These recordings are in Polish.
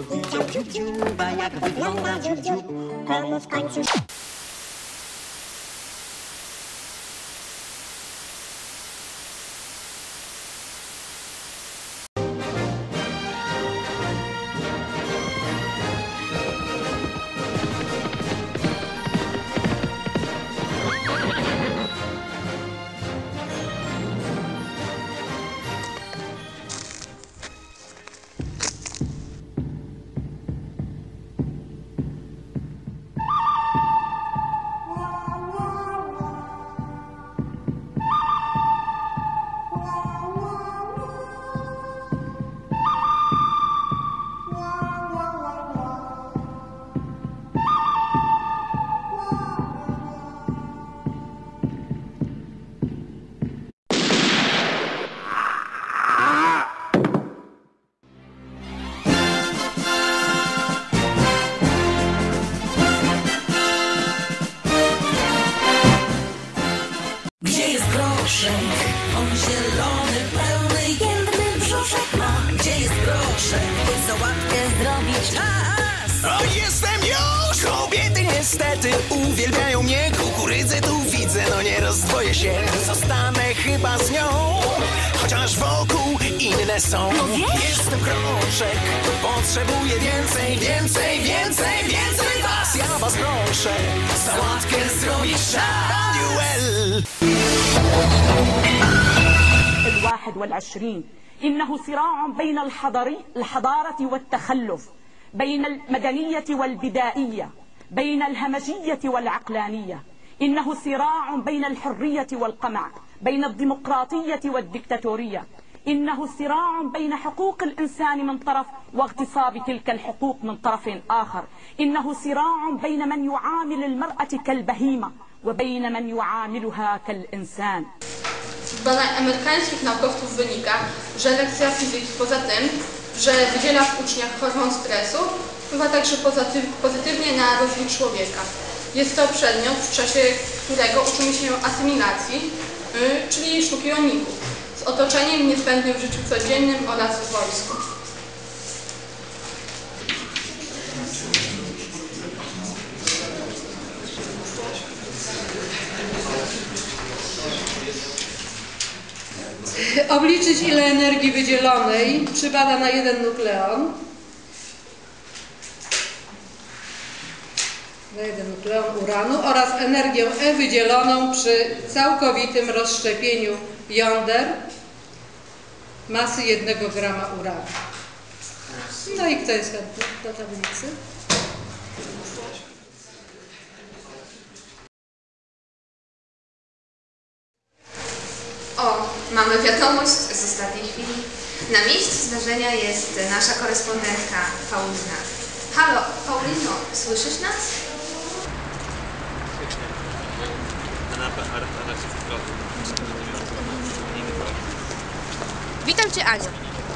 Дзюб-дзюб-дзюба, як вдома дзюб-дзюб, кому в концу... Gdzie jest groszek? On zielony, pełny, jędrny brzuszek ma. Gdzie jest groszek? By sałatkę zrobić czas. O, jestem niestety uwielbiają mnie Kukurydzę tu widzę, no nie rozdwoję się Zostanę chyba z nią Chociaż wokół inne są Jestem kroczek Potrzebuję więcej, więcej, więcej, więcej was Ja was proszę Sałatkę zrobić czas Daniel الواحد والعشرين إنه صراع بين الحضري الحضارة والتخلف بين المدنية والبدائية بين الهمجية والعقلانية. إنه صراع بين الحرية والقمع بين الديمقراطية والدكتاتورية. إنه صراع بين حقوق الإنسان من طرف واغتصاب تلك الحقوق من طرف آخر. إنه صراع بين من يعامل المرأة كالبهيمة وبين من يعاملها كالإنسان. Badań amerykańskich naukowców wynika, że lekcja fizyki poza tym, że wydziela w uczniach hormon stresu, wpływa także pozytyw, pozytywnie na rozwój człowieka. Jest to przedmiot, w czasie którego uczymy się asymilacji, y, czyli sztuki roniku, z otoczeniem niezbędnym w życiu codziennym oraz w wojsku. Obliczyć ile energii wydzielonej przypada na jeden nukleon. Jeden nukleon uranu oraz energię E wydzieloną przy całkowitym rozszczepieniu jąder masy jednego grama uranu. No i kto jest chętny do tablicy? O, mamy wiadomość z ostatniej chwili. Na miejscu zdarzenia jest nasza korespondentka Paulina. Halo, Paulino, słyszysz nas? Witam Cię Aniu.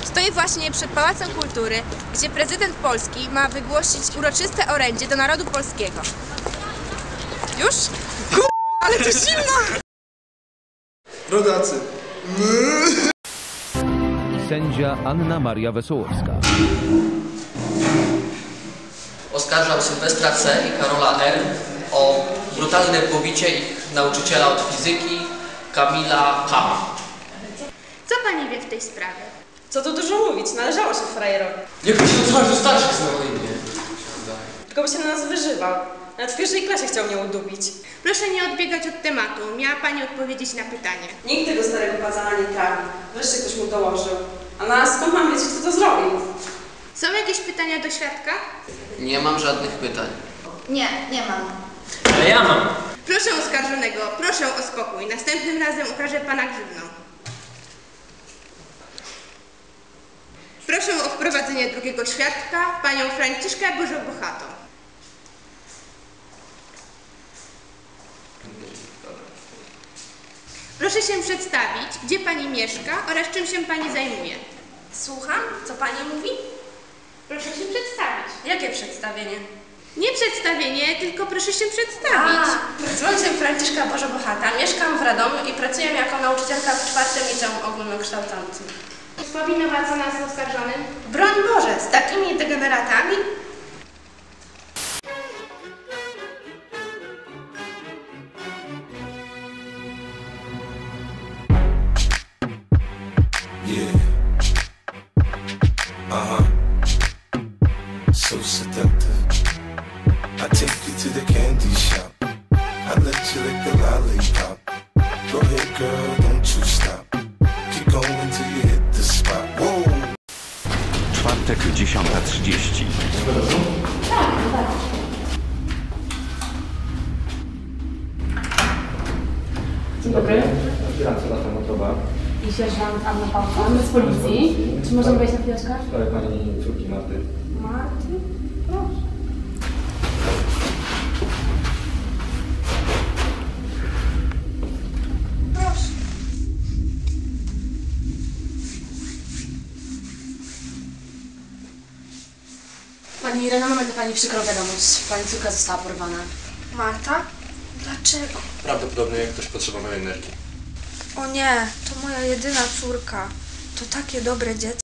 Stoję właśnie przed Pałacem Kultury, gdzie prezydent Polski ma wygłosić uroczyste orędzie do narodu polskiego. Już? Kur... ale to zimno! Rodacy Sędzia Anna Maria Wesołowska. Oskarżam Sylwestra C. i Karola R. o brutalne pobicie ich nauczyciela od fizyki Kamila K. Co pani wie w tej sprawie? Co tu dużo mówić, należało się frajerowi. Jak ty się nazywasz do starszych znało imię? Tylko by się na nas wyżywał. Nawet w pierwszej klasie chciał mnie udupić. Proszę nie odbiegać od tematu. Miała pani odpowiedzieć na pytanie. Nikt tego starego pazana nie trawi. Wreszcie ktoś mu dołożył. A na skąd mam wiedzieć, kto to zrobił? Są jakieś pytania do świadka? Nie mam żadnych pytań. Nie, nie mam. Ale ja mam. Proszę oskarżonego, proszę o spokój. Następnym razem ukażę pana grzywną. Proszę o wprowadzenie drugiego świadka, panią Franciszkę Bożo-Bochatą. Proszę się przedstawić, gdzie pani mieszka oraz czym się pani zajmuje. Słucham? Co pani mówi? Proszę się przedstawić. Jakie przedstawienie? Nie przedstawienie, tylko proszę się przedstawić. Nazywam się Franciszka Bożo Bochata, mieszkam w Radomiu i pracuję jako nauczycielka w czwartym liceum ogólnokształcącym. Powinno władza nas oskarżonym? Broń Boże, z takimi degeneratami? Yeah. Uh huh. So seductive. I take you to the candy shop. I let you lick the lollipop. Go ahead, girl, don't you stop. Keep going till you hit the spot. Whoa. Czwartek, 10.30. Dzień dobry. Aspiracja lata motowa. I sierżant Anna Pałka z policji. Czy możemy wejść na chwileczkę? Sprawie pani córki Marty. Marty? Pani Irena, mamy dla Pani przykrą wiadomość. Pani córka została porwana. Marta? Dlaczego? Prawdopodobnie ktoś potrzebował energii. O nie, to moja jedyna córka. To takie dobre dziecko.